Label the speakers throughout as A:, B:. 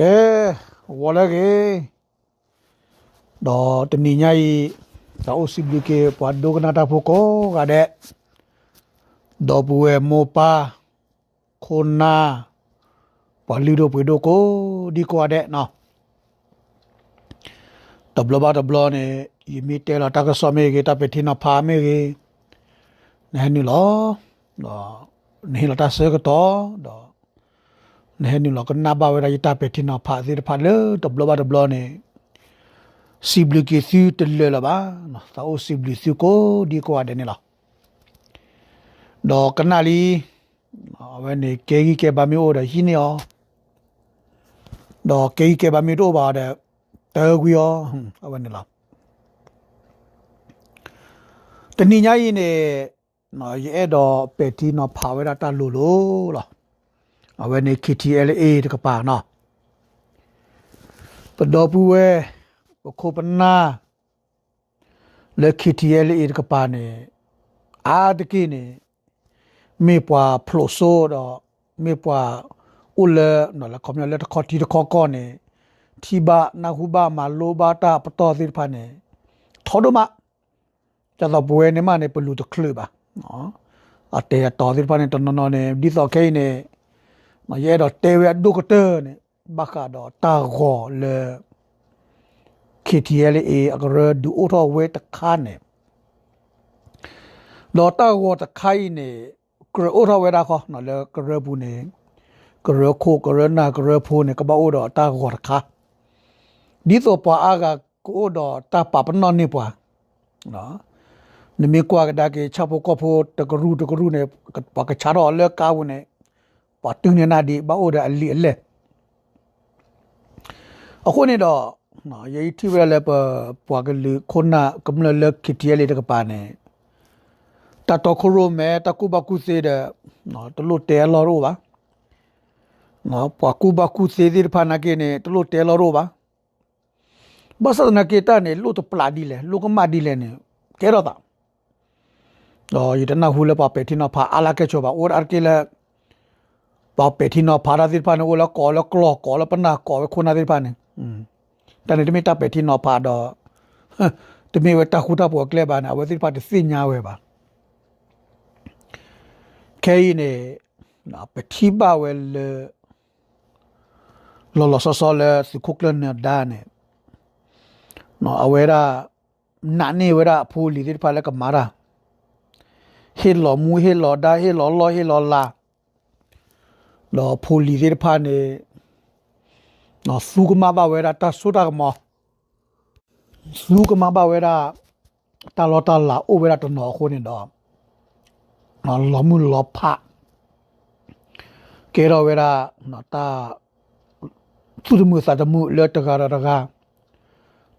A: ကဲဝါလာကေတော့တနင်္ညာရီတော့စီဘလကေပွားဒိုကနာတာဖိုကိုကတဲ့တော့ဘူဝဲမောပါခိုနာပွာလီဒိုပွေဒိုကိုဒီကွာတဲ့နော်တဘလဘာတဘလနေယမီတဲလာတကဆမေကေတပတိနာဖာမေကေနဲနီလောတော့နေလာတဆေကတော့တော့ ne ni lo kan na ba we ra yita pe tin na pha si pha le to blo ba to blo ne sibli ki si te le la ba no sa o sibli si ko di ko ade ne la do kan na li we ne ke gi ke ba mi o da hi ne yo do ke gi ke ba mi do ba de te gu yo a we ne la တနင်္ညာရီနေနော်ရဲ့တော့ပက်တီနော်ဖာဝဲတာတလူလို့လား အဝဲနေ KTLA တကပါနော်ပဒောပူဝဲပခိုပနာလေ KTLA တကပါနေအာတကိနေမေပွာဖလိုဆိုတော့မေပွာဦးလနော်လာကွန်မြလက်ခေါတီတခေါကောနေတီဘာနာဟုဘာမာလိုဘာတာပတော်သစ်ဖာနေထောဒမကျတော့ဘွေနေမနေပလူတခလပါနော်အတေတော်သစ်ဖာနေတနော်နော်နေဒီတော့ခဲနေ မရဲတော့တေဝဒုကတာနေဘခါတော့တာဂောလေ KTLA အကရဒူအော်တော်ဝဲတခါနေလောတာဂောတခိုင်နေကရအော်တော်ဝဲတာခေါနော်လေကရဘူးနေကရခိုကရနာကရဖိုးနေကဘာအော်တော့တာဂောတခါဒီတော့ပွာအားကကိုတော့တာပပနော်နေပွာနော်နမေကွာကဒါကေချပ်ဖို့ကဖို့တကရူတကရူနေပကချာတော့လေကာဝနေ pa tu ne na di ba o da ali le အခုနေတော့နော်ယေတီဝဲလည်းပပွားကလေးခုနကမလလကတီလေတကပါနေတတော်ခရိုမဲတကူဘကူစေတဲ့နော်တလို့တဲလော်ရောပါနော်ပွားကူဘကူစေဒီဖာနာကေနေတလို့တဲလော်ရောပါဘဆနာကေတာနေလို့တပလာဒီလေလူကမဒီလေနေကဲတော့တာတော့ယတနာဟူလပပေတီနာဖာအလာကေချောပါအော်အာကေလာ ပါပေတီနောဖာရာဒီဖာနောလကောလကလောကောလပနာကောခုနာဒီဖာနေอืมတန်တမီတာပေတီနောဖာတော့တမီဝတာခုတာပေါ်ကလေဘာနာဝစီဖာတစညာဝဲပါခဲနေနာပတိပါဝဲလေလောလောဆောဆောလေစခုကလနဒါနေနော်အဝဲရာနာနေဝဲရာဖူလီဒီဖာလကမာရာဟေလောမူဟေလောဒါဟေလောလောဟေလောလာ လောဖိုလီတဲ့ဖာနေနော်စုကမဘာဝဲတာတဆုတာကမစုကမဘာဝဲတာတလောတလာအိုဝဲတာတနော်ခုနေတော့နော်လောမှုလောဖကေရောဝဲတာနော်တာသူဒမှုစာဒမှုလက်တကာရတကာ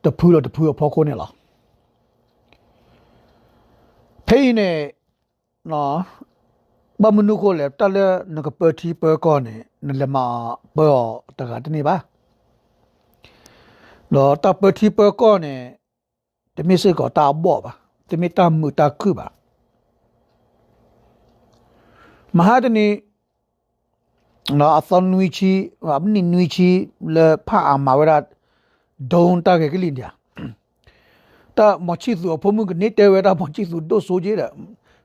A: တဖူးလို့တဖူးဖို့ခုနေလားဖေးနေနော် ဘာမနုကိုလေတလဲနကပတိပကောနေနလမဘောတကတနေပါလောတပတိပကောနေတမစ်စကောတာဘောပါတမစ်တမှုတာခုပါမဟာတနီနော်အသနွီချီအမနိနွီချီလေဖာအမဝရဒုံတာကေကလင်း dia တာမချီသူအဖမှုကနေတဲဝဲတာမချီသူဒိုဆိုကြီးတ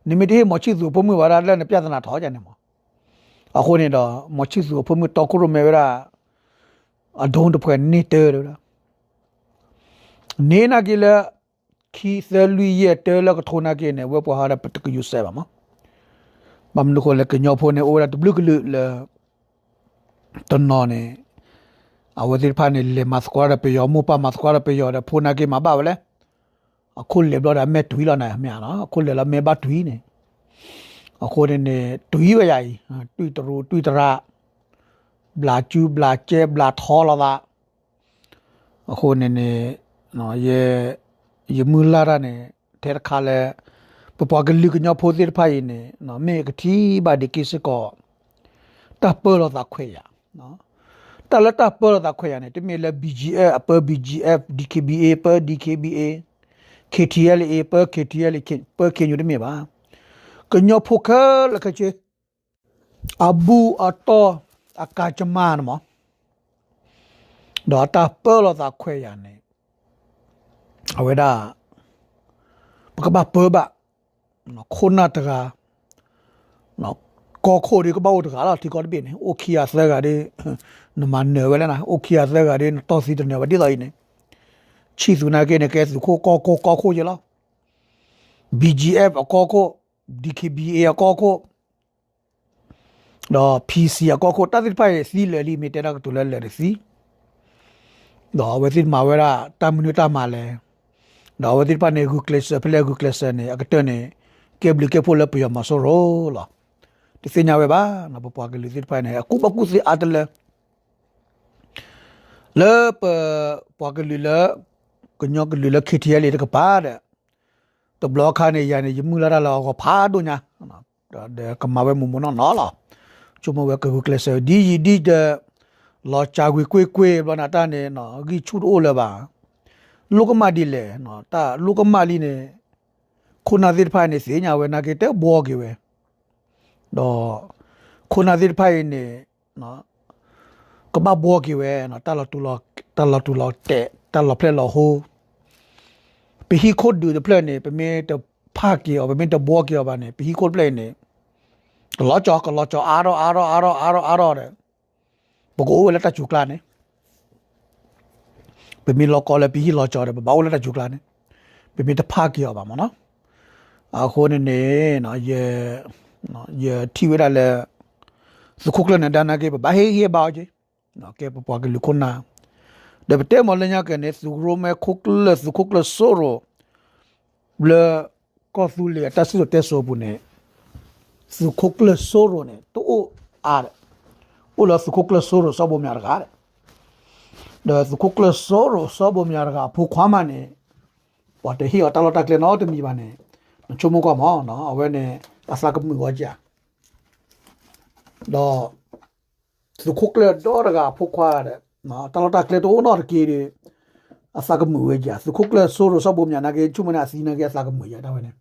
A: ယ်နိမိတေမချစ်သူဖမှုဝါရလက်နဲ့ပြဿနာထောကြနေမှာအခုနေတော့မချစ်သူဖမှုတော့ကရမေရာအဒုံ တဖွဲ့နေတဲ့လို့နေနာကလခီသလူရဲ့တဲလကထုံနာကေနေဝပဟာရပတကယူဆဲပါမဘမ်နကိုလကညောဖိုနေအိုရာတဘလုကလူလတနော်နေအဝဒီဖာနေလေမတ်ကွာရပေယောမူပါမတ်ကွာရပေယောရဖိုနာကေမပါဝလဲအခုလေတော့ဒါမဲ့တွီးလာနိုင်မြာနော်အခုလေလာမဲ့ပါတွီးနေအခုနေတွီးပဲရိုင်တွီးတရူတွီးတရာဘလာကျူဘလာကျဲဘလာထောလာတာအခုနေနေနော်ယေယမူလာရနေတဲခါလေပပကလူကညဖိုသေးဖိုင်နေနော်မေကတိဘာဒီကိစကောတပ်ပေါ်လာတာခွေရနော်တလတပ်ပေါ်လာတာခွေရနေတမီလေ BGF အပ BGF DKBA ပ DKBA KTL e per KTL per ke nyu de me ba ke nyo phoka la ka che abu ato akachama na mo တော့တာပေါ်လို့သာခွဲရနေအဝဲဒါပကပပေါ်ပါနော်ခုနတကာနော်ကောခိုဒီကဘောတကာလာတီကောတပြင်းโอเคအစကဒီနမနေဝဲလာโอเคအစကဒီတော့စီတနေဝဒီလိုက်နေ ချီစုနာကေနေကဲစုခိုကောကောကောခိုကြလား BGF အကောခို DKBA အကောခိုတော့ PC အကောခိုတတ်ဖိုင်စီလေလီမီတက်တော့တူလဲလဲစီတော့ဝဲစစ်မှာဝဲတာတမနူတာမှာလဲတော့ဝဲစစ်ပါနေဂူကလစ်ဖလဲဂူကလစ်နေအကတနေကေဘလကေဖိုလပယမဆိုရောလာဒီစညာဝဲပါနပပွားကလေးစစ်ပါနေအခုပကုစီအတလဲလေပပွားကလေးလ ကညောကလေးလခိတီရလေးတကပါတဲ့တဘလော့ခါနေရနေယမှုလာလာကဖားတို့ညာဒါကမဝဲမမနော်နော်လားချုံမဝဲကဂူကလစ်ဒီဒီတဲ့လောချာကွေကွေကွေဘနာတာနေနော်ဂီချူတိုလေပါလူကမဒီလေနော်တာလူကမလီနေခုနာသစ်ဖိုင်နေစေညာဝဲနာကေတဲ့ဘောကေဝဲတော့ခုနာသစ်ဖိုင်နေနော်ကမဘောကေဝဲနော်တာလတူလောတာလတူလောတဲ့တာလဖလက်လောဟို ပဟီခိုဒူဒပလက်နေပမေတဖာကေအပမေတဘောကေဘာနေပဟီခိုပလက်နေလောချောကလောချောအာရောအာရောအာရောအာရောအာရောတဲ့ဘကိုဝဲလက်တချူကလာနေပမီလောကောလပီဟီလောချောတယ်ဘာဝဲလက်တချူကလာနေပမီတဖာကေဘာမနော်အခုနေနေနော်ယေနော်ယေတီဝဲလာစခုကလ နဒနာကေဘာဟေဟေဘာဂျေနော်ကေပပွားကလူခုနာဒဘတဲမလညာကနေစုရိုမဲခုကလစခုကလဆိုရိုဘလကောသူလေတဆူတဲဆိုဘူးနေစုခုကလဆိုရိုနေတူအား ula sukukla soro sabo miargare da sukukla soro sabo miarga phu khwama ne wate hi atalo takle no te mi bane chomo ko mo no awe ne asa ka mu waja do sukukla do ga phu khwa de no atalo takle to no ke de asa ka mu waja sukukla soro sabo miarga ke chumana asina ke asa ka mu ya da bane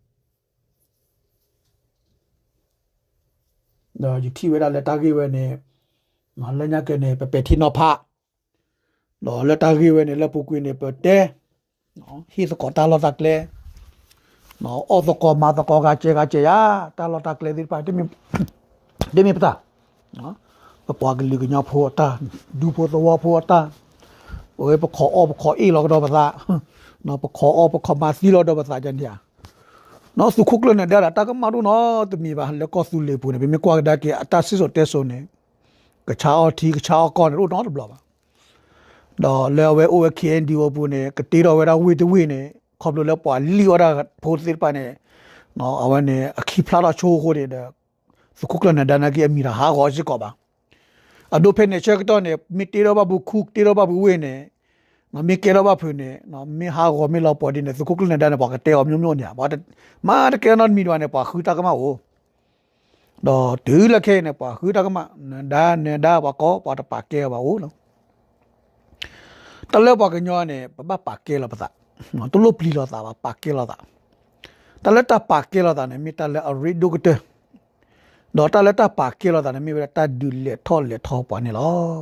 A: တော့ဒီထိဝဲတာလက်တာကြီးဝဲနေမလညာကနေပပတိနောဖာတော့လက်တာကြီးဝဲနေလက်ပုကွေးနေပတဲနော်ဟီစကောတာလောတကလေနော်အော်သကောမာသကောကချေကချေယာတာလောတကလေဒီပါတိမီဒီမီပတာနော် ပပွားကလေးကညဖောတာဒူဖောသောဖောတာโอ้ยปขออปขออีหรอกดอกภาษาเนาะปขออปขอมาซีหรอกดอกภาษาจันเดียเนาะสุขุกเลยเนี่ยเดี๋ยวตาก็มาดูเนาะตมีบาแล้วก็สุเลปูเนี่ยเป็นไม่กว่าได้que ata si so te so ne ကချာအော်တီကချာအော်ကောနော်တော့ဘလောပါတော့လဲဝဲ OKND ဝပူနေကတိတော်ဝဲတော့ဝေတဝေနေခေါပလိုလဲပွာလီဝရဖိုးစစ်ပါနေနော်အဝနေအခီဖလာတော့ချိုးခိုးတယ်စကုကလနဒနာကီအမီရာဟာဂောရှိကောပါ အဒိုဖေနေချက်တော့နေမီတီရောဘဘူးခုတီရောဘဘူးဝေနေနော်မီကေရောဘဖူနေနော်မီဟာဂောမီလောပေါ်ဒီနေစကုကလနဒနာပေါ့ကတဲအောင်မျိုးမျိုးညာဘာမာတကယ်နော်မီတော့နေပါခူတာကမဟိုတော့ဒူးလက်ခဲနေပါခူတကမဒါနေဒါပါကောပါတပါကဲပါဦးနော်တလဲပါကညောနေပပပါကဲလာပတာနော်တလို့ပလီလာတာပါပါကဲလာတာတလဲတာပါကဲလာတာနေမိတလဲအရီဒုကတဲ့ တော့တလဲတာပါကဲလာတာနေမိဘတာဒူလေထောလေထောပါနေလော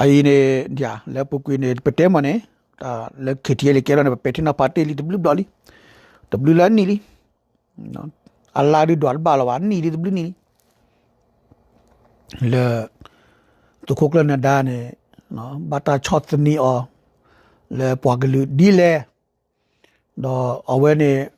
A: အရင်နေကြာလဲပုကွေးနေပတဲမနေဒါလက်ခတီလေကဲလာနေပက်တင်နာပါတေလီဒဘလူဒလီဒဘလူလာနီလီနော် Allah di dwal bala wa ni di bli ni le to kok la na da ne no bata chot ni o le pwa glu di le do awe ne le apu kwi ne ma le ko su le pu ne le khien di o pu ne pwa su o di le pe pe ti no pa ke le ke chi no ta ka ma ro ba no ta gi chi ba cha di ko we che ne mo ne ta pwa ke nyo le ra di ka ma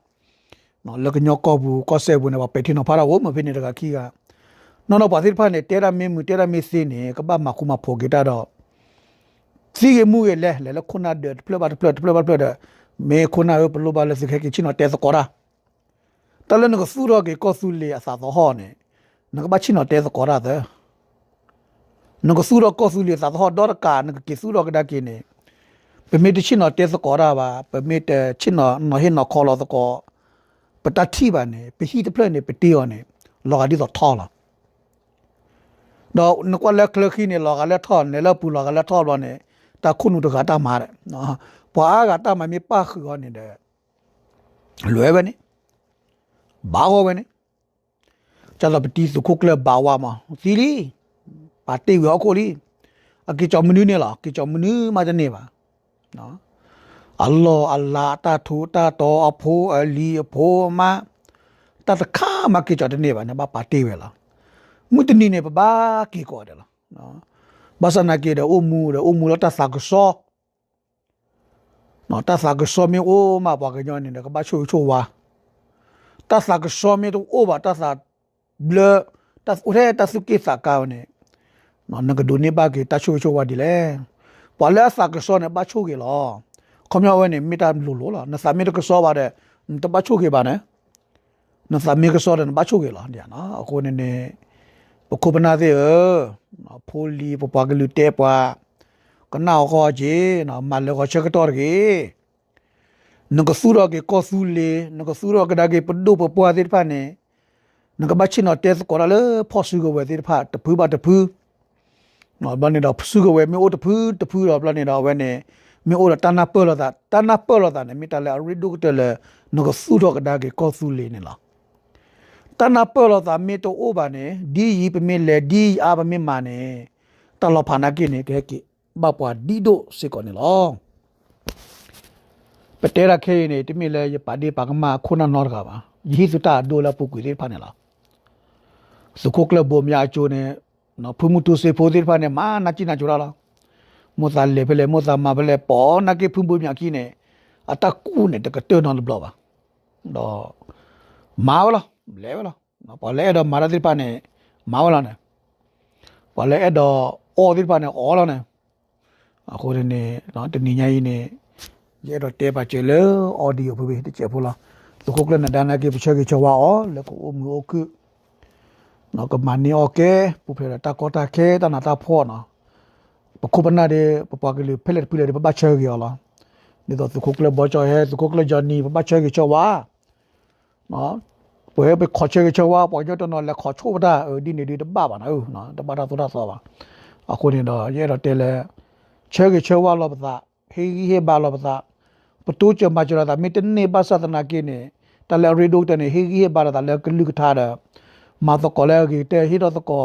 A: နော်လကညောကောဘူးကောဆဲဘူးနေပပေတီနော်ဖာရာဝမဖိနေတကခီကနော်နော်ပါသစ်ဖတ်နေတဲရာမင်းမူတဲရာမင်းစင်းနေကပမခုမဖော်ကြတော့စီရမှုရလဲလဲခုနာတဲ့ပလဘတ်ပလတ်ပလဘတ်ပလတ်မေခုနာရပလဘတ်လက်စခဲချီနော်တဲစကောရာတလနကဆူရောကေကောဆူလေအစာသောဟောနေနကဘချိနောတဲသကောရတဲ့နကဆူရောကောဆူလေသာသောဒေါ်ကာနကကေဆူရောကဒါကေနေပပမေတချင်းတော့တဲစကောတာပါပမေတချင်းတော့နော်ဟင်းနော်ခေါ်လို့စကော ပတတိပါနေပဟိတပလနေပတီယောနေလောကဒီတော့ထောလာတော့နကွာလက်ခလခိနေလောကလက်ထောနေလပူလောကလက်ထောလောနေတာခုနုတကတာမာတယ်နော်ပွားကတာမမီပါခခောနေတယ်လွယ်ပဲနေဘာဟောပဲနေကျတော့ပတီစုခုကလဘာဝမှာစီလီပါတေရောကိုလီအကေချောမနူးနေလားကေချောမနူးမှာတနေပါနော် အလ္လာဟ်အလ္လာဟ်တာထူတာတော်အဖိုးအလီအဖိုးမတတခါမကေချောတနေပါနဘာပါတေဝဲလားမုတနီနေပဘာကေကောတယ်လားနော်ဘာစနာကေတဲ့အုံမူတဲ့အုံမူလတသကဆောနော်တသကဆောမေအိုမဘာကညောနေတယ်ကဘာချိုချိုဝါတသကဆောမေတော့အိုဘာတသဘလတသဦးရဲတသုကေသကောင်းနေနော်ငကဒိုနေဘာကေတချိုချိုဝါဒီလေပွာလဲသကဆောနေဘာချိုကေလော ခေါင်းဝဲနေမိတာလို့လို့လားနစာမိတကစောပါတဲ့တပတ်ချုပ်ခဲ့ပါနဲ့နစာမိကစောတဲ့ဘာချုပ်ခဲ့လားညာနော်အခုနေနေပခုပနာသေးဟဖိုလီပပကလူတေပွားကနာခေါ်ကြီးနော်မလောချက်တော်ကြီးနကဆူရောကေကောဆူလေနကဆူရောကဒါကေပဒုပပွားသေးဖာနေနကဘချင်တော့တက်ကောလေဖော့ဆူကဝဲသေးဖာတဖူးပါတဖူးနော်ဘာနေတော့ဆူကဝဲမျိုးတဖူးတဖူးတော့ပလနေတော့ဝဲနေ မြေအိုတနာပေါ်လာတာတနာပေါ်လာတာနေမိတလေရီဒုကတလေနကဆူရောကဒါကေကောဆူလေနေလားတနာပေါ်လာတာမေတိုအိုဘာနေဒီယီပမေလေဒီအာပမေမာနေတလောဖာနာကိနေကဲကိဘပွားဒီဒိုစေကောနေလောပတေရခေနေတမိလေယပါဒီပါကမခုနနောကပါယေစုတာဒိုလာပုကွေလေးဖာနေလားစကုကလဘောမြာချိုနေနော်ဖုမှုတုစေဖိုဒီဖာနေမာနာချိနာချိုလာလား မောသလေဖလေမောသမဖလေပေါ်နာကေဖုမှုမြာကိနေအတကူနေတကတေနော်ဘလောပါတော့မာဝလားလဲဝလားနော်ပေါ်လဲတော့မာရတိပါနေမာဝလားနေပေါ်လဲတော့အော်ဒီပါနေအော်လားနေအခုဒီနေ့နော်တနင်္ဂနွေနေ့ရဲတော့တဲပါချေလေအော်ဒီယိုဖေးတချေဖိုလားသူခုကလည်းနဒနာကေပချေကေချဝါအော်လေကိုမူအိုကုနော်ကမနီโอเคပူဖေတာကောတာခဲတနာတာဖောနော် ပခုပနာတဲ့ပပကလေးဖက်လက်ပြလေပပချေကေလားဒီတော့သူခုကလည်းဘောချေဟဲသူခုကလည်းဂျန်နီပပချေကေချဝါနော်ပွဲပဲခေါ်ချေချေဝါပေါ်ကြတော့လည်းခေါ်ချိုးတာဒီနေဒီတပပါနော်နော်တပတာသောတာသောပါအခုနေတော့ရဲတော့တဲလဲချေချေဝါလောပသာဟေဟေဘာလောပသာပတူချမချရတာမိတနေပါသဒနာကိနေတလဲရီဒိုတနေဟေဟေဘာတာလဲကလူကထားတာမာသကောလဲကတဲဟီတော့ကော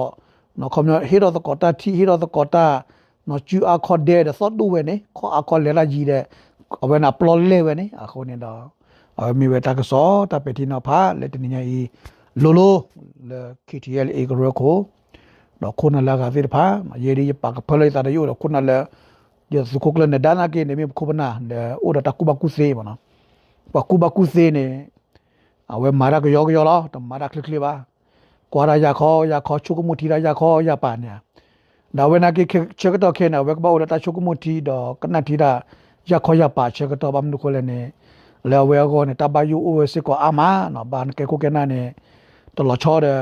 A: နော်ခမဟီတော့ကောတာတီဟီတော့ကောတာ နော်ကျူအခေါ်တဲ့သောတူဝဲနေခေါ်အခေါ်လဲလာကြီးတဲ့အဝဲနာပလော်လဲဝဲနေအခုနေတော့အမီဝဲတာကစောတပတိနာဖာလက်တနေဤလိုလိုလေ KTL အေဂရကိုတော့ခုနလာကသေးဖာရေဒီပါကဖလိုက်တာရောခုနလာဒီစကုကလနဲ့ဒါနာကေနေမခုပနာအိုဒတာကုဘကုစေမနော်ပကုဘကုစေနေအဝဲမာရကယောကယောလားတမာရကလကလပါကွာရာရခေါ်ရခေါ်ချုကမူတီရာရခေါ်ရပါ နေဒါဝဲနာကေချက်တော့ခဲနာဝဲကဘောလတာချုကမူတီတော့ကနတီရာရခေါ်ရပါချက်တော့ဘမ်နုကိုလည်းနေလေဝဲကောနေတဘယူအိုစစ်ကောအာမနော်ဘာကေကိုကနာနေတော်လချောတဲ့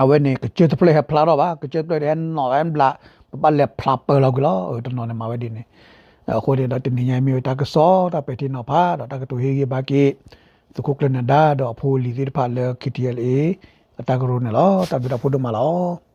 A: အဝဲနေကချစ်ပလေဖလာတော့ပါကချစ်ပလေတဲ့နော်အမ်ဘလာပလက်ဖလာပလောကလောတနော်နေမှာဝဲဒီနေအခုတဲ့တနေညာမျိုးတကစောတပတိနော်ဖာတော့တကတူဟေးဘာကေသခုကလနဒါတော့ဖိုလီဒီဖာလေ KTLA အတကရုံးနော်တပိတဖို့ဒမလော